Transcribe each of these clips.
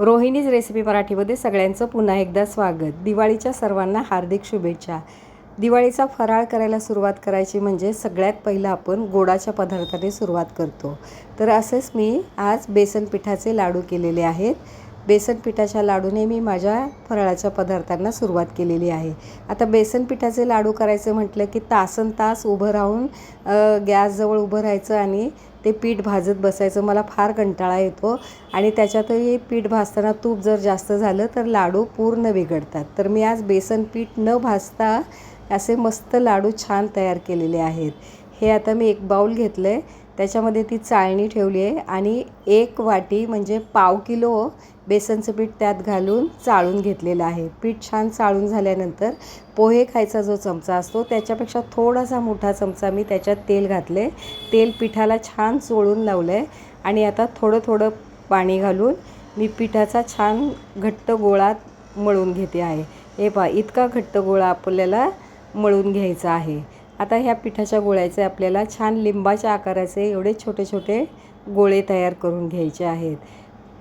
Rohini's recipe मराठीमध्ये सगळ्यांचं पुन्हा एकदा स्वागत. दिवाळीच्या सर्वांना हार्दिक शुभेच्छा. दिवाळीचा फराळ करायला सुरुवात करायची म्हणजे सगळ्यात पहिलं आपण गोडाच्या पदार्थाने सुरुवात करतो. तर असेच मी आज बेसन पिठाचे लाडू केलेले आहेत. बेसन पिठाच्या लाडूने मी माझ्या फराळाच्या पदार्थांना सुरुवात केलेली आहे. आता बेसन पिठाचे लाडू करायचे म्हटलं की तासन तास उभं राहून गॅसजवळ उभं राहायचं आणि ते पीठ भाजत बसायचं मला फार कंटाळा येतो. आणि त्याच्यातही पीठ भाजताना तूप जर जास्त झालं तर लाडू पूर्ण बिघडतात. तर मी आज बेसन पीठ न भाजता असे मस्त लाडू छान तयार केलेले आहेत. हे आता मी एक बाऊल घेतलं आहे त्याच्यामध्ये ती चाळणी ठेवली आहे आणि एक वाटी म्हणजे पाव किलो बेसनचं पीठ त्यात घालून चाळून घेतलेलं आहे. पीठ छान चाळून झाल्यानंतर पोहे खायचा जो चमचा असतो त्याच्यापेक्षा थोडासा मोठा चमचा मी त्याच्यात तेल घातले तेल पिठाला छान चोळून लावलं आहे आणि आता थोडं थोडं पाणी घालून मी पिठाचा छान घट्ट गोळा मळून घेते आहे. हे पहा इतका घट्ट गोळा आपल्याला मळून घ्यायचा आहे. आता ह्या पिठाच्या गोळ्याचे आपल्याला छान लिंबाच्या आकाराचे एवढे छोटे छोटे गोळे तयार करून घ्यायचे आहेत.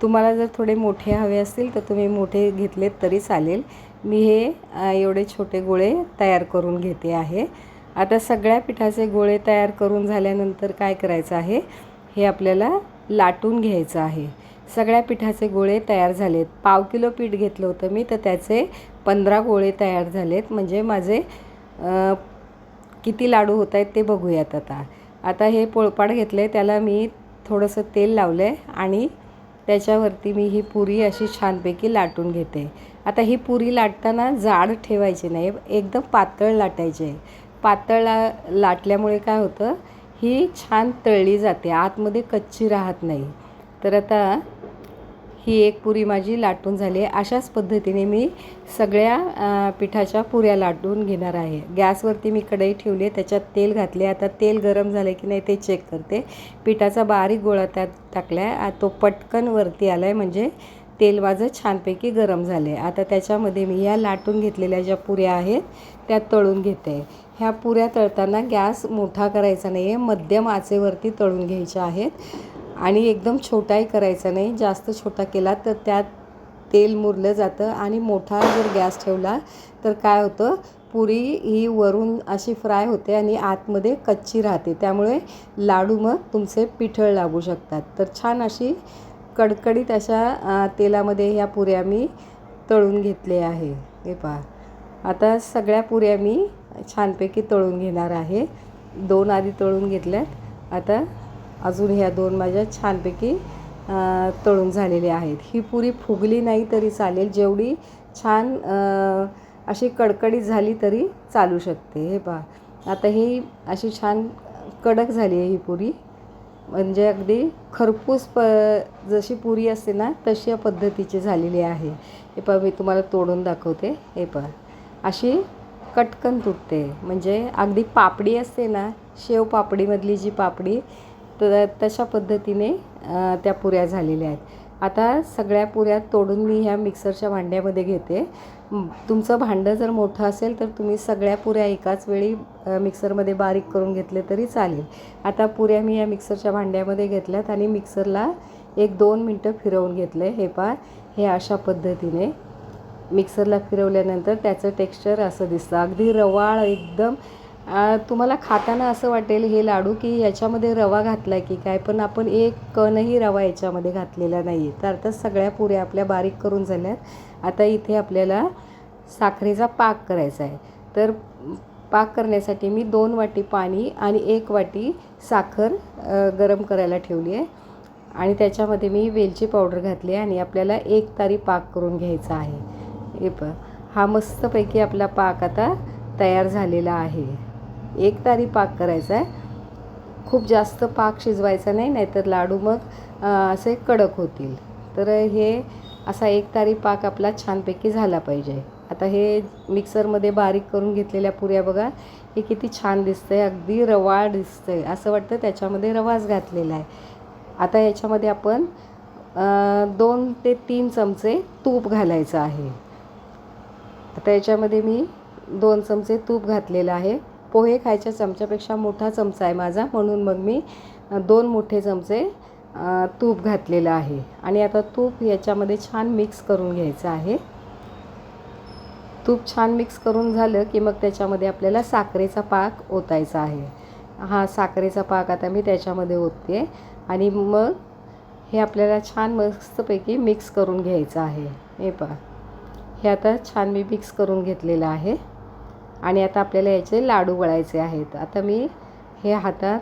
तुम्हाला जर थोडे मोठे हवे असतील तर तुम्ही मोठे घेतलेत तरी चालेल. मी हे एवढे छोटे गोळे तयार करून घेते आहे. आता सगळ्या पिठाचे गोळे तयार करून झाल्यानंतर काय करायचं आहे? हे आपल्याला लाटून घ्यायचं आहे. सगळ्या पिठाचे गोळे तयार झालेत. पाव किलो पीठ घेतलं होतं मी तर त्याचे पंधरा गोळे तयार झालेत. म्हणजे माझे किती लाडू होत आहेत ते बघूयात आता. आता हे पोळपाट घेतलं आहे त्याला मी थोडंसं तेल लावलं आहे आणि त्याच्यावरती मी ही पुरी अशी छानपैकी लाटून घेते. आता ही पुरी लाटताना जाड ठेवायची नाही एकदम पातळ लाटायची आहे. पातळ ला लाटल्यामुळे काय होतं ही छान तळली जाते आतमध्ये कच्ची राहत नाही. तर आता ही एक पुरी माझी लाटून झाली आहे. अशाच पद्धतीने मी सगळ्या पिठाच्या पुऱ्या लाटून घेणार आहे. गॅसवरती मी कढई ठेवली आहे त्याच्यात तेल घातले आता तेल गरम झालं की नाही ते चेक करते. पिठाचा बारीक गोळा त्यात टाकला आहे तो पटकन वरती आला आहे म्हणजे तेल माझं छानपैकी गरम झालं आहे आता त्याच्यामध्ये मी या लाटून घेतलेल्या ज्या पुऱ्या आहेत त्या तळून घेते. ह्या पुऱ्या तळताना गॅस मोठा करायचा नाही आहे मध्यम आचेवरती तळून घ्यायच्या आहेत. आणि एकदम छोटाही करायचा नाही. जास्त छोटा केला तर त्यात तेल मुरलं जातं आणि मोठा जर गॅस ठेवला तर काय होतं? पुरी ही वरून अशी फ्राय होते आणि आतमध्ये कच्ची राहते. त्यामुळे लाडू मग तुमचे पिठळ लागू शकतात. तर छान अशी कडकडीत अशा तेलामध्ये ह्या पुऱ्या मी तळून घेतले आहे. हे पहा. आता सगळ्या पुऱ्या मी छानपैकी तळून घेणार आहे. दोन आधी तळून घेतल्यात. आता अजून ह्या दोन माझ्या छानपैकी तळून झालेल्या आहेत. ही पुरी फुगली नाही तरी चालेल जेवढी छान अशी कडकडीत झाली तरी चालू शकते. हे पहा. आता ही अशी छान कडक झाली आहे ही पुरी. म्हणजे अगदी खरपूस प जशी पुरी असते ना तशी या पद्धतीची झालेली आहे. हे पहा मी तुम्हाला तोडून दाखवते. हे पहा. अशी कटकन तुटते. म्हणजे अगदी पापडी असते ना शेव पापडीमधली जी पापडी तर तशा पद्धतीने त्या पुऱ्या झालेल्या आहेत. आता सगळ्या पुऱ्या तोडून मी ह्या मिक्सरच्या भांड्यामध्ये घेते. तुमचं भांडं जर मोठं असेल तर तुम्ही सगळ्या पुऱ्या एकाच वेळी मिक्सरमध्ये बारीक करून घेतले तरी चालेल. आता पुऱ्या मी या मिक्सरच्या भांड्यामध्ये घेतल्यात आणि मिक्सरला एक दोन मिनटं फिरवून घेतलं. आहे हे पा हे अशा पद्धतीने मिक्सरला फिरवल्यानंतर त्याचं टेक्स्चर असं दिसतं. अगदी रवाळ एकदम तुम्हाला खाताना असं वाटेल हे लाडू की याच्यामध्ये रवा घातला की काय? पण आपण एक कणही रवा याच्यामध्ये घातलेला नाही आहे तर आता सगळ्या पुऱ्या आपल्या बारीक करून झाल्यात. आता इथे आपल्याला साखरेचा पाक करायचा आहे. तर पाक करण्यासाठी मी दोन वाटी पाणी आणि एक वाटी साखर गरम करायला ठेवली आहे. आणि त्याच्यामध्ये मी वेलची पावडर घातली आहे आणि आपल्याला एक तारी पाक करून घ्यायचा आहे. हे पण हा मस्तपैकी आपला पाक आता तयार झालेला आहे. एक तारी पाक करायचा आहे. खूप जास्त पाक शिजवायचा नाही नाहीतर लाडू मग असे कडक होतील. तर हे असा एक तारी पाक आपला छानपैकी झाला पाहिजे. आता हे मिक्सरमध्ये बारीक करून घेतलेल्या पुऱ्या बघा हे किती छान दिसतं आहे अगदी रवाळ आहे असं वाटतं त्याच्यामध्ये रवाच घातलेला आहे. आता याच्यामध्ये आपण दोन ते तीन चमचे तूप घालायचं आहे. आता याच्यामध्ये मी दोन चमचे तूप घातलेलं आहे. पोहे खायच्या चमच्यापेक्षा मोठा चमचा आहे माझा. म्हणून मग मी दोन मोठे चमचे तूप घातलेलं आहे. आणि आता तूप याच्यामध्ये छान मिक्स करून घ्यायचं आहे. तूप छान मिक्स करून झालं की मग त्याच्यामध्ये आपल्याला साखरेचा पाक ओतायचा आहे. हा साखरेचा पाक आता मी त्याच्यामध्ये ओतते आणि मग हे आपल्याला छान मस्तपैकी मिक्स करून घ्यायचं आहे. हे पहा. हे आता छान मी मिक्स करून घेतलेलं आहे. आणि आता आपल्याला याचे लाडू वळायचे आहेत. आता मी हे हातात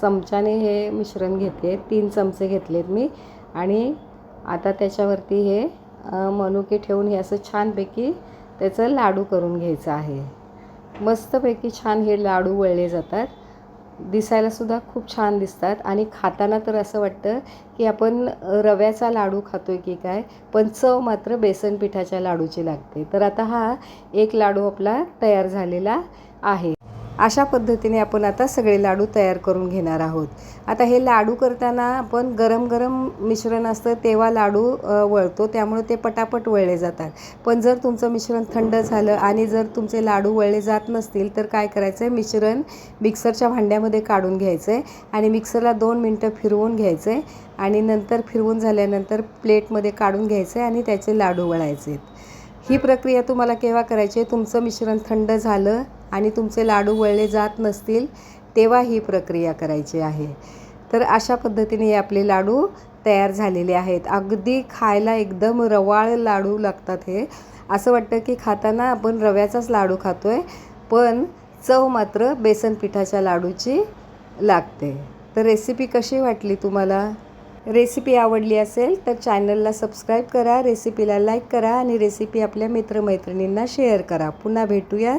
चमच्याने हे मिश्रण घेते. तीन चमचे घेतलेत मी. आणि आता त्याच्यावरती हे मनुके ठेवून हे असं छानपैकी त्याचं लाडू करून घ्यायचं आहे. मस्तपैकी छान हे लाडू वळले जातात. दिसायलासुद्धा खूप छान दिसतात. आणि खाताना तर असं वाटतं की आपण रव्याचा लाडू खातो आहे की काय पण चव मात्र बेसन पिठाच्या लाडूची लागते. तर आता हा एक लाडू आपला तयार झालेला आहे. अशा पद्धतीने आपण आता सगळे लाडू तयार करून घेणार आहोत. आता हे लाडू करताना आपण गरम गरम मिश्रण असतं तेव्हा लाडू वळतो. त्यामुळे ते पटापट वळले जातात. पण जर तुमचं मिश्रण थंड झालं आणि जर तुमचे लाडू वळले जात नसतील तर काय करायचं आहे मिश्रण मिक्सरच्या भांड्यामध्ये काढून घ्यायचं आहे आणि मिक्सरला दोन मिनटं फिरवून घ्यायचं आहे आणि नंतर फिरवून झाल्यानंतर प्लेटमध्ये काढून घ्यायचं आहे आणि त्याचे लाडू वळायचे आहेत ही प्रक्रिया तुम्हाला केव्हा करायची आहे? तुमचं मिश्रण थंड झालं आणि तुमचे लाडू वळले जात नसतील तेव्हा ही प्रक्रिया करायची आहे. तर अशा पद्धतीने हे आपले लाडू तयार झालेले आहेत. अगदी खायला एकदम रवाळ लाडू लागतात हे. असं वाटतं की खाताना आपण रव्याचाच लाडू खातो आहे पण चव मात्र बेसन पिठाच्या लाडूची लागते. तर रेसिपी कशी वाटली तुम्हाला? रेसिपी आवडली असेल तर चॅनलला सबस्क्राईब करा रेसिपीला लाईक करा आणि रेसिपी आपल्या मित्रमैत्रिणींना शेअर करा. पुन्हा भेटूया.